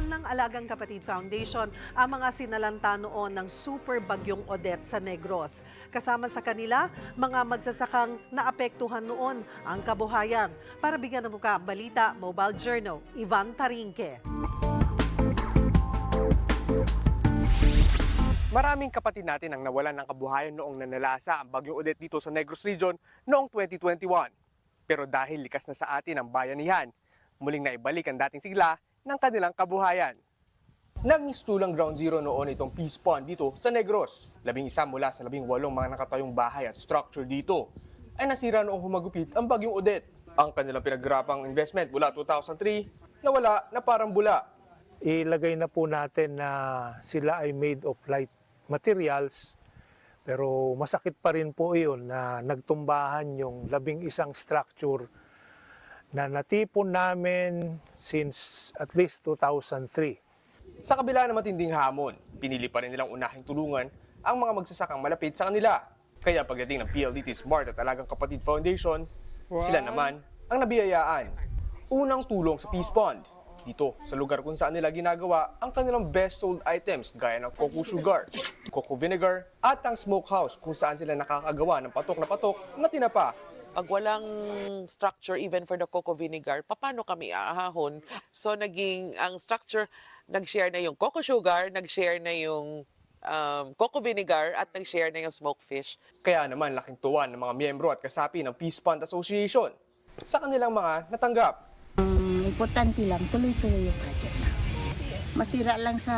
Pinangalan ng Alagang Kapatid Foundation ang mga sinalanta noon ng super bagyong Odette sa Negros. Kasama sa kanila, mga magsasakang naapektuhan noon ang kabuhayan. Para bigyan ng muka balita, Mobile Journal, Ivan Tarinque. Maraming kapatid natin ang nawalan ng kabuhayan noong nanalasa ang bagyong Odette dito sa Negros Region noong 2021. Pero dahil likas na sa atin ang bayanihan, muling naibalik ang dating sigla ng kanilang kabuhayan. Nagmistulang ground zero noon itong Peace Pond dito sa Negros. Labing isa mula sa labing walong mga nakatayong bahay at structure dito ay nasira noong humagupit ang bagyong Odette. Ang kanilang pinagrapang investment mula 2003 nawala na parang bula. ilagay na po natin na sila ay made of light materials pero masakit pa rin po iyon na nagtumbahan yung labing isang structure na natipon namin since at least 2003. Sa kabila ng matinding hamon, pinili pa rin nilang unahing tulungan ang mga magsasakang malapit sa kanila. Kaya pagdating ng PLDT Smart at Talagang Kapatid Foundation, sila naman ang nabiyayaan. Unang tulong sa Peace Pond. Dito, sa lugar kung saan nila ginagawa ang kanilang best sold items gaya ng cocoa sugar, cocoa vinegar, at ang smokehouse kung saan sila nakakagawa ng patok na patok na tinapa pag walang structure even for the cocoa vinegar, paano kami aahon? So naging ang structure, nag-share na yung cocoa sugar, nag-share na yung um, cocoa vinegar at nag-share na yung smoked fish. Kaya naman laking tuwan ng mga miyembro at kasapi ng Peace Fund Association sa kanilang mga natanggap. Ang importante lang, tuloy-tuloy yung project na. Masira lang sa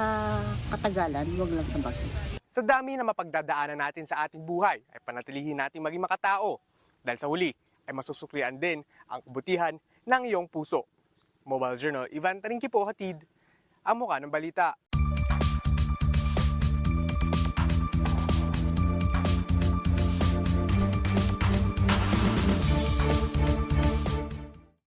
katagalan, huwag lang sa bagay. Sa dami na mapagdadaanan natin sa ating buhay, ay panatilihin natin maging makatao. Dahil sa huli, ay masusuklian din ang kabutihan ng iyong puso. Mobile Journal, Ivan Taringki po, hatid ang mukha ng balita.